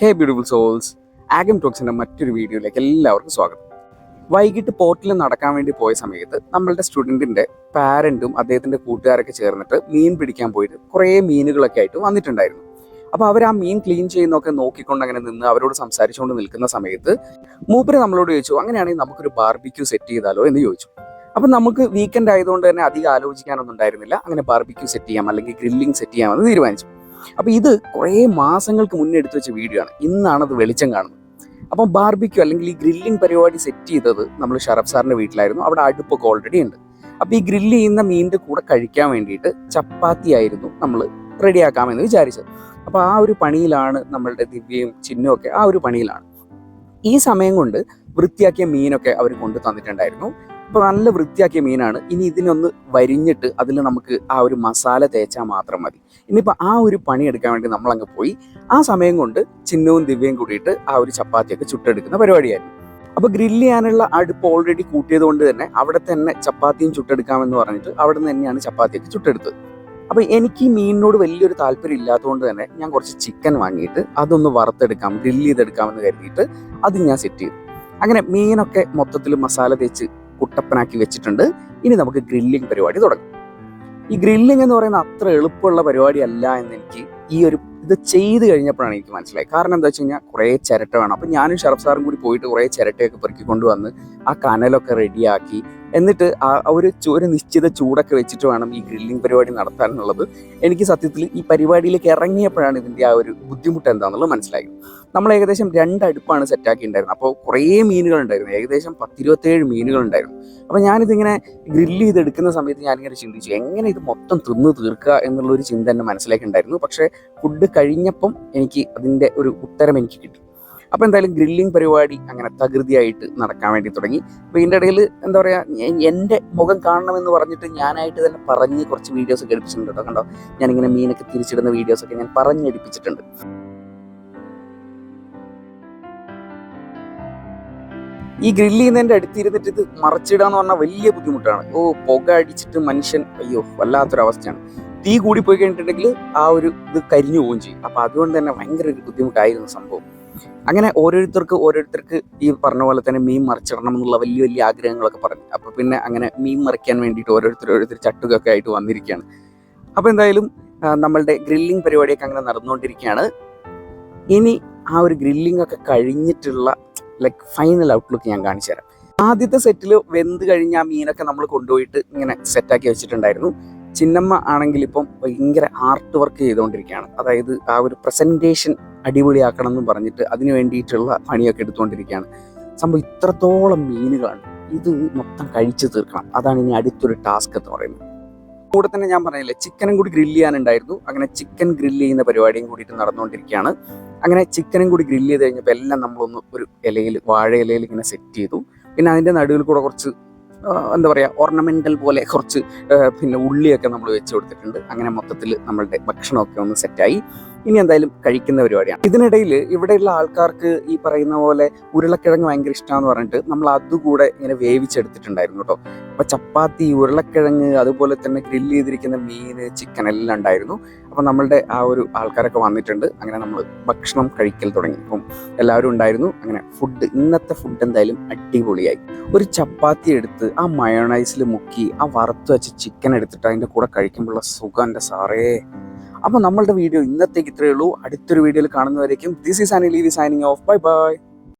ഹേ beautiful souls ആഗം ടോക്സിന്റെ മറ്റൊരു വീഡിയോയിലേക്ക് എല്ലാവർക്കും സ്വാഗതം. വൈകിട്ട് പോർട്ടിൽ നടക്കാൻ വേണ്ടി പോയ സമയത്ത് നമ്മളുടെ സ്റ്റുഡന്റിന്റെ പാരന്റും അദ്ദേഹത്തിന്റെ കൂട്ടുകാരൊക്കെ ചേർന്നിട്ട് മീൻ പിടിക്കാൻ പോയിട്ട് കുറേ മീനുകളൊക്കെ ആയിട്ട് വന്നിട്ടുണ്ടായിരുന്നു. അപ്പോൾ അവർ ആ മീൻ ക്ലീൻ ചെയ്യുന്നൊക്കെ നോക്കിക്കൊണ്ട് അങ്ങനെ നിന്ന് അവരോട് സംസാരിച്ചുകൊണ്ട് നിൽക്കുന്ന സമയത്ത് മൂപ്പര് നമ്മളോട് ചോദിച്ചു അങ്ങനെയാണെങ്കിൽ നമുക്കൊരു ബാർബിക്യൂ സെറ്റ് ചെയ്താലോ? എന്ന് ചോദിച്ചു. അപ്പം നമുക്ക് വീക്കെൻഡ് ആയതുകൊണ്ട് തന്നെ അധികം ആലോചിക്കാനൊന്നും ഉണ്ടായിരുന്നില്ല. അങ്ങനെ ബാർബിക്യൂ സെറ്റ് ചെയ്യാം അല്ലെങ്കിൽ ഗ്രില്ലിംഗ് സെറ്റ് ചെയ്യാമെന്ന് തീരുമാനിച്ചു. അപ്പോൾ ഇത് കുറേ മാസങ്ങൾക്ക് മുന്നേ എടുത്തു വെച്ച വീഡിയോ ആണ്. ഇന്നാണ് അത് വെളിച്ചം കാണുന്നത്. അപ്പം ബാർബിക്യൂ അല്ലെങ്കിൽ ഈ ഗ്രില്ലിംഗ് പരിപാടി സെറ്റ് ചെയ്തത് നമ്മൾ ഷറഫ് സാറിന്റെ വീട്ടിലായിരുന്നു. അവിടെ അടുപ്പൊക്കെ ഓൾറെഡി ഉണ്ട്. അപ്പോൾ ഈ ഗ്രില്ല് ചെയ്യുന്ന മീനിന്റെ കൂടെ കഴിക്കാൻ വേണ്ടിയിട്ട് ചപ്പാത്തി ആയിരുന്നു നമ്മൾ റെഡിയാക്കാമെന്ന് വിചാരിച്ചത്. അപ്പോൾ ആ ഒരു പണിയിലാണ് നമ്മളുടെ ദിവ്യയും ചിഹ്നവും ഒക്കെ ആ ഒരു പണിയിലാണ്. ഈ സമയം കൊണ്ട് വൃത്തിയാക്കിയ മീനൊക്കെ അവർ കൊണ്ടു തന്നിട്ടുണ്ടായിരുന്നു. അപ്പോൾ നല്ല വൃത്തിയാക്കിയ മീനാണ്. ഇനി ഇതിനൊന്ന് വരിഞ്ഞിട്ട് അതിൽ നമുക്ക് ആ ഒരു മസാല തേച്ചാൽ മാത്രം മതി. ഇനിയിപ്പോൾ ആ ഒരു പണി എടുക്കാൻ വേണ്ടി നമ്മൾ അങ്ങ് പോയി ആ സമയം കൊണ്ട് ചിഹ്നവും ദിവ്യയും കൂടിയിട്ട് ആ ഒരു ചപ്പാത്തിയൊക്കെ ചുട്ടെടുക്കുന്ന പരിപാടിയായിരുന്നു. അപ്പോൾ ഗ്രില്ല് ചെയ്യാനുള്ള അടുപ്പ് ഓൾറെഡി കൂട്ടിയത് കൊണ്ട് തന്നെ അവിടെ തന്നെ ചപ്പാത്തിയും ചുട്ടെടുക്കാമെന്ന് പറഞ്ഞിട്ട് അവിടെ നിന്ന് തന്നെയാണ് ചപ്പാത്തിയൊക്കെ ചുട്ടെടുത്തത്. അപ്പോൾ എനിക്ക് ഈ മീനിനോട് വലിയൊരു താല്പര്യം ഇല്ലാത്തതുകൊണ്ട് തന്നെ ഞാൻ കുറച്ച് ചിക്കൻ വാങ്ങിയിട്ട് അതൊന്ന് വറുത്തെടുക്കാം ഗ്രില്ല് ചെയ്തെടുക്കാമെന്ന് കരുതിയിട്ട് അത് ഞാൻ സെറ്റ് ചെയ്തു. അങ്ങനെ മീനൊക്കെ മൊത്തത്തിൽ മസാല തേച്ച് കുട്ടപ്പനാക്കി വെച്ചിട്ടുണ്ട്. ഇനി നമുക്ക് ഗ്രില്ലിംഗ് പരിപാടി തുടങ്ങാം. ഈ ഗ്രില്ലിംഗ് എന്ന് പറയുന്ന അത്ര എളുപ്പമുള്ള പരിപാടി അല്ല എന്ന് എനിക്ക് ഈ ഒരു ഇത് ചെയ്ത് കഴിഞ്ഞപ്പോഴാണ് എനിക്ക് മനസ്സിലായി കാരണം എന്താ വെച്ച് കഴിഞ്ഞാൽ കുറേ ചിരട്ട വേണം. അപ്പം ഞാനും ഷറഫ് സാറും കൂടി പോയിട്ട് കുറേ ചിരട്ടയൊക്കെ പെറുക്കി കൊണ്ടുവന്ന് ആ കനലൊക്കെ റെഡിയാക്കി എന്നിട്ട് ആ ഒരു ഒരു നിശ്ചിത ചൂടൊക്കെ വെച്ചിട്ട് വേണം ഈ ഗ്രില്ലിംഗ് പരിപാടി നടത്താനുള്ളത്. എനിക്ക് സത്യത്തിൽ ഈ പരിപാടിയിലേക്ക് ഇറങ്ങിയപ്പോഴാണ് ഇതിന്റെ ആ ഒരു ബുദ്ധിമുട്ട് എന്താണെന്നുള്ളത് മനസ്സിലായത്. നമ്മൾ ഏകദേശം രണ്ട് അടുപ്പാണ് സെറ്റാക്കി ഉണ്ടായിരുന്നത് അപ്പോൾ കുറേ മീനുകൾ ഉണ്ടായിരുന്നു ഏകദേശം പത്തിരുപത്തേഴ് മീനുകൾ ഉണ്ടായിരുന്നു അപ്പോൾ ഞാനിതിങ്ങനെ ഗ്രില്ല് ചെയ്തെടുക്കുന്ന സമയത്ത് ഞാനിങ്ങനെ ചിന്തിച്ചു എങ്ങനെ ഇത് മൊത്തം തിന്ന് തീർക്കുക എന്നുള്ളൊരു ചിന്ത എന്റെ മനസ്സിലേക്ക് ഉണ്ടായിരുന്നു പക്ഷേ ഫുഡ് കഴിഞ്ഞപ്പം എനിക്ക് അതിന്റെ ഒരു ഉത്തരം എനിക്ക് കിട്ടി. അപ്പോൾ എന്തായാലും ഗ്രില്ലിംഗ് പരിപാടി അങ്ങനെ തകൃതിയായിട്ട് നടക്കാൻ വേണ്ടി തുടങ്ങി. അപ്പോൾ ഇതിന്റെ ഇടയിൽ എന്താ പറയുക എന്റെ മുഖം കാണണമെന്ന് പറഞ്ഞിട്ട് ഞാനായിട്ട് തന്നെ പറഞ്ഞ് കുറച്ച് വീഡിയോസ് ഒക്കെ എടുപ്പിച്ചിട്ടുണ്ട് കേട്ടോ. കണ്ടോ? ഞാനിങ്ങനെ മീനൊക്കെ തിരിച്ചിടുന്ന വീഡിയോസൊക്കെ ഞാൻ പറഞ്ഞെടുപ്പിച്ചിട്ടുണ്ട് ഈ ഗ്രില്ല് ചെയ്യുന്നതിന്റെ അടുത്തിരുന്നിട്ട് ഇത് മറച്ചിടാന്ന് പറഞ്ഞാൽ വലിയ ബുദ്ധിമുട്ടാണ്. ഓ പുക അടിച്ചിട്ട് മനുഷ്യൻ അയ്യോ വല്ലാത്തൊരവസ്ഥയാണ്. തീ കൂടി പോയി കഴിഞ്ഞിട്ടുണ്ടെങ്കിൽ ആ ഒരു ഇത് കരിഞ്ഞു പോവുകയും ചെയ്യും. അപ്പം അതുകൊണ്ട് തന്നെ ഭയങ്കര ഒരു ബുദ്ധിമുട്ടായിരുന്നു സംഭവം. അങ്ങനെ ഓരോരുത്തർക്ക് ഓരോരുത്തർക്ക് ഈ പറഞ്ഞ പോലെ തന്നെ മീൻ മറിച്ചിടണം എന്നുള്ള വലിയ വലിയ ആഗ്രഹങ്ങളൊക്കെ പറഞ്ഞു. അപ്പൊ പിന്നെ അങ്ങനെ മീൻ മറിക്കാൻ വേണ്ടിയിട്ട് ഓരോരുത്തർ ഓരോരുത്തർ ചട്ടുകൊക്കെ ആയിട്ട് വന്നിരിക്കുകയാണ്. അപ്പൊ എന്തായാലും നമ്മളുടെ ഗ്രില്ലിംഗ് പരിപാടിയൊക്കെ അങ്ങനെ നടന്നുകൊണ്ടിരിക്കുകയാണ്. ഇനി ആ ഒരു ഗ്രില്ലിംഗ് ഒക്കെ കഴിഞ്ഞിട്ടുള്ള ലൈക്ക് ഫൈനൽ ഔട്ട്ലുക്ക് ഞാൻ കാണിച്ചു തരാം ആദ്യത്തെ സെറ്റിൽ വെന്ത് കഴിഞ്ഞ ആ മീനൊക്കെ നമ്മൾ കൊണ്ടുപോയിട്ട് ഇങ്ങനെ സെറ്റാക്കി വെച്ചിട്ടുണ്ടായിരുന്നു. ചിന്നമ്മ ആണെങ്കിൽ ഇപ്പം ഭയങ്കര ആർട്ട് വർക്ക് ചെയ്തുകൊണ്ടിരിക്കുകയാണ്. അതായത് ആ ഒരു പ്രസന്റേഷൻ അടിപൊളിയാക്കണം എന്ന് പറഞ്ഞിട്ട് അതിന് വേണ്ടിയിട്ടുള്ള പണിയൊക്കെ എടുത്തുകൊണ്ടിരിക്കുകയാണ്. സംഭവം ഇത്രത്തോളം മീനുകളാണ്. ഇത് മൊത്തം കഴിച്ചു തീർക്കണം. അതാണ് ഇനി അടുത്തൊരു ടാസ്ക് എന്ന് പറയുന്നത്. കൂടെ തന്നെ ഞാൻ പറഞ്ഞില്ലേ ചിക്കനും കൂടി ഗ്രില്ല് ചെയ്യാനുണ്ടായിരുന്നു. അങ്ങനെ ചിക്കൻ ഗ്രില്ല് ചെയ്യുന്ന പരിപാടിയും കൂടിയിട്ട് നടന്നുകൊണ്ടിരിക്കുകയാണ്. അങ്ങനെ ചിക്കനും കൂടി ഗ്രില്ല് ചെയ്ത് കഴിഞ്ഞപ്പോൾ എല്ലാം നമ്മളൊന്ന് ഒരു ഇലയിൽ വാഴ ഇലയിൽ ഇങ്ങനെ സെറ്റ് ചെയ്തു. പിന്നെ അതിന്റെ നടുവിൽ കൂടെ കുറച്ച് എന്താ പറയുക ഓർണമെന്റൽ പോലെ കുറച്ച് പിന്നെ ഉള്ളിയൊക്കെ നമ്മൾ വെച്ച് കൊടുത്തിട്ടുണ്ട്. അങ്ങനെ മൊത്തത്തിൽ നമ്മളുടെ ഭക്ഷണമൊക്കെ ഒന്ന് സെറ്റായി ഇനി എന്തായാലും കഴിക്കുന്ന പരിപാടിയാണ്. ഇതിനിടയിൽ ഇവിടെയുള്ള ആൾക്കാർക്ക് ഈ പറയുന്ന പോലെ ഉരുളക്കിഴങ്ങ് ഭയങ്കര ഇഷ്ടമാണെന്ന് പറഞ്ഞിട്ട് നമ്മൾ അതുകൂടെ ഇങ്ങനെ വേവിച്ചെടുത്തിട്ടുണ്ടായിരുന്നു കേട്ടോ. അപ്പോൾ ചപ്പാത്തി ഉരുളക്കിഴങ്ങ് അതുപോലെ തന്നെ ഗ്രില്ല് ചെയ്തിരിക്കുന്ന മീൻ ചിക്കൻ എല്ലാം ഉണ്ടായിരുന്നു. അപ്പോൾ നമ്മളുടെ ആ ഒരു ആൾക്കാരൊക്കെ വന്നിട്ടുണ്ട്. അങ്ങനെ നമ്മൾ ഭക്ഷണം കഴിക്കൽ തുടങ്ങി. അപ്പം എല്ലാവരും ഉണ്ടായിരുന്നു. അങ്ങനെ ഫുഡ് ഇന്നത്തെ ഫുഡ് എന്തായാലും അടിപൊളിയായി. ഒരു ചപ്പാത്തി എടുത്ത് ആ മയോണൈസിൽ മുക്കി ആ വറുത്ത് വെച്ച ചിക്കൻ എടുത്തിട്ട് അതിന്റെ കൂടെ കഴിക്കുമ്പോഴുള്ള സുഖം എന്റെ സാറേ. അപ്പോൾ നമ്മളുടെ വീഡിയോ ഇന്നത്തേക്ക് ഇത്രയേ ഉള്ളൂ. അടുത്തൊരു വീഡിയോയിൽ കാണുന്നവരേക്കും this is Annie Levi signing off bye bye